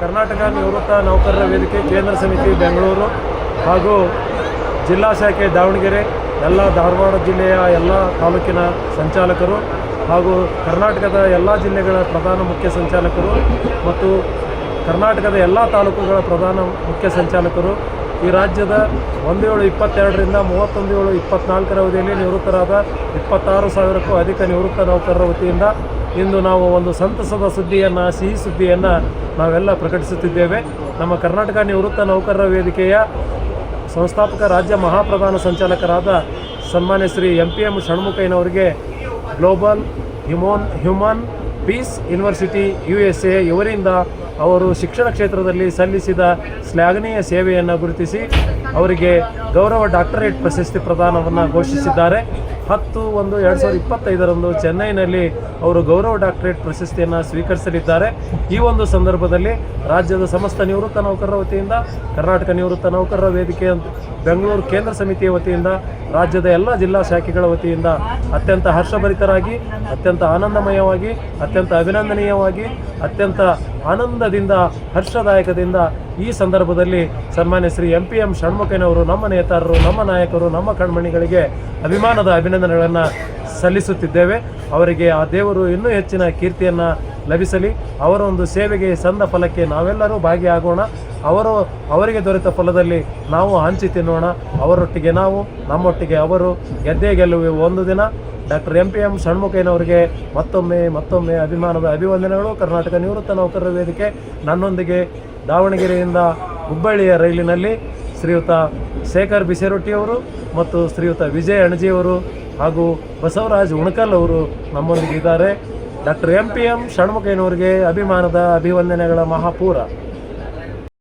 ಕರ್ನಾಟಕ ನಿವೃತ್ತ ನೌಕರರ ವೇದಿಕೆ ಕೇಂದ್ರ ಸಮಿತಿ ಬೆಂಗಳೂರು ಹಾಗೂ ಜಿಲ್ಲಾ ಶಾಖೆ ದಾವಣಗೆರೆ, ಎಲ್ಲ ಧಾರವಾಡ ಜಿಲ್ಲೆಯ ಎಲ್ಲ ತಾಲೂಕಿನ ಸಂಚಾಲಕರು ಹಾಗೂ ಕರ್ನಾಟಕದ ಎಲ್ಲ ಜಿಲ್ಲೆಗಳ ಪ್ರಧಾನ ಮುಖ್ಯ ಸಂಚಾಲಕರು ಮತ್ತು ಕರ್ನಾಟಕದ ಎಲ್ಲ ತಾಲೂಕುಗಳ ಪ್ರಧಾನ ಮುಖ್ಯ ಸಂಚಾಲಕರು ಈ ರಾಜ್ಯದ ಒಂದು ಏಳು ಇಪ್ಪತ್ತೆರಡರಿಂದ ಮೂವತ್ತೊಂದು ಏಳು ಇಪ್ಪತ್ನಾಲ್ಕರ ಅವಧಿಯಲ್ಲಿ ನಿವೃತ್ತರಾದ ಇಪ್ಪತ್ತಾರು ಸಾವಿರಕ್ಕೂ ಅಧಿಕ ನಿವೃತ್ತ ನೌಕರರ ವತಿಯಿಂದ ಇಂದು ನಾವು ಒಂದು ಸಂತಸದ ಸುದ್ದಿಯನ್ನು, ಸಿಹಿ ಸುದ್ದಿಯನ್ನು ನಾವೆಲ್ಲ ಪ್ರಕಟಿಸುತ್ತಿದ್ದೇವೆ. ನಮ್ಮ ಕರ್ನಾಟಕ ನಿವೃತ್ತ ನೌಕರರ ವೇದಿಕೆಯ ಸಂಸ್ಥಾಪಕ, ರಾಜ್ಯ ಮಹಾಪ್ರಧಾನ ಸಂಚಾಲಕರಾದ ಸನ್ಮಾನ್ಯ Shri M P M ಷಣ್ಮುಖಯ್ಯನವರಿಗೆ global human human peace university U S A ಇವರಿಂದ ಅವರು ಶಿಕ್ಷಣ ಕ್ಷೇತ್ರದಲ್ಲಿ ಸಲ್ಲಿಸಿದ ಶ್ಲಾಘನೀಯ ಸೇವೆಯನ್ನು ಗುರುತಿಸಿ, ಅವರಿಗೆ ಗೌರವ ಡಾಕ್ಟರೇಟ್ ಪ್ರಶಸ್ತಿ ಪ್ರದಾನವನ್ನು ಘೋಷಿಸಿದ್ದಾರೆ. ಹತ್ತು ಒಂದು ಎರಡ್ ಸಾವಿರದ ಇಪ್ಪತ್ತೈದರಂದು ಚೆನ್ನೈನಲ್ಲಿ ಅವರು ಗೌರವ ಡಾಕ್ಟರೇಟ್ ಪ್ರಶಸ್ತಿಯನ್ನು ಸ್ವೀಕರಿಸಲಿದ್ದಾರೆ. ಈ ಒಂದು ಸಂದರ್ಭದಲ್ಲಿ ರಾಜ್ಯದ ಸಮಸ್ತ ನಿವೃತ್ತ ನೌಕರರ ವತಿಯಿಂದ, ಕರ್ನಾಟಕ ನಿವೃತ್ತ ನೌಕರರ ವೇದಿಕೆ, ಬೆಂಗಳೂರು ಕೇಂದ್ರ ಸಮಿತಿಯ ವತಿಯಿಂದ ರಾಜ್ಯದ ಎಲ್ಲ ಜಿಲ್ಲಾ ಶಾಖೆಗಳ ವತಿಯಿಂದ ಅತ್ಯಂತ ಹರ್ಷಭರಿತರಾಗಿ, ಅತ್ಯಂತ ಆನಂದಮಯವಾಗಿ, ಅತ್ಯಂತ ಅಭಿನಂದನೀಯವಾಗಿ, ಅತ್ಯಂತ ಆನಂದದಿಂದ, ಹರ್ಷದಾಯಕದಿಂದ ಈ ಸಂದರ್ಭದಲ್ಲಿ ಸನ್ಮಾನ್ಯ ಶ್ರೀ ಎಂ ಪಿ ಎಂ ಷಣ್ಮುಖಯ್ಯನವರು, ನಮ್ಮ ನೇತಾರರು, ನಮ್ಮ ನಾಯಕರು, ನಮ್ಮ ಕಣ್ಮಣಿಗಳಿಗೆ ಅಭಿಮಾನದ ಅಭಿನಂದನೆಗಳನ್ನು ಸಲ್ಲಿಸುತ್ತಿದ್ದೇವೆ. ಅವರಿಗೆ ಆ ದೇವರು ಇನ್ನೂ ಹೆಚ್ಚಿನ ಕೀರ್ತಿಯನ್ನು ಲಭಿಸಲಿ. ಅವರ ಒಂದು ಸೇವೆಗೆ ಸಂದ ಫಲಕ್ಕೆ ನಾವೆಲ್ಲರೂ ಭಾಗಿಯಾಗೋಣ. ಅವರು, ಅವರಿಗೆ ದೊರೆತ ಫಲದಲ್ಲಿ ನಾವು ಹಂಚಿ ತಿನ್ನೋಣ. ಅವರೊಟ್ಟಿಗೆ ನಾವು, ನಮ್ಮೊಟ್ಟಿಗೆ ಅವರು ಗೆದ್ದೇ ಗೆಲ್ಲುವೆ ಒಂದು ದಿನ. ಡಾಕ್ಟರ್ ಎಂ ಪಿ ಎಂ ಷಣ್ಮುಖಯ್ಯನವರಿಗೆ ಮತ್ತೊಮ್ಮೆ ಮತ್ತೊಮ್ಮೆ ಅಭಿಮಾನದ ಅಭಿವಂದನೆಗಳು. ಕರ್ನಾಟಕ ನಿವೃತ್ತ ನೌಕರರ ವೇದಿಕೆ ನನ್ನೊಂದಿಗೆ ದಾವಣಗೆರೆಯಿಂದ ಹುಬ್ಬಳ್ಳಿಯ ರೈಲಿನಲ್ಲಿ ಶ್ರೀಯುತ ಶೇಖರ್ ಬಿಸೆರೊಟ್ಟಿಯವರು ಮತ್ತು ಶ್ರೀಯುತ ವಿಜಯ್ ಅಣಜಿಯವರು ಹಾಗೂ ಬಸವರಾಜ್ ಉಣಕಲ್ ಅವರು ನಮ್ಮೊಂದಿಗೆ ಇದ್ದಾರೆ. ಡಾಕ್ಟರ್ ಎಂ ಪಿ ಎಂ ಷಣ್ಮುಖಯ್ಯನವರಿಗೆ ಅಭಿಮಾನದ ಅಭಿವಂದನೆಗಳ ಮಹಾಪೂರ.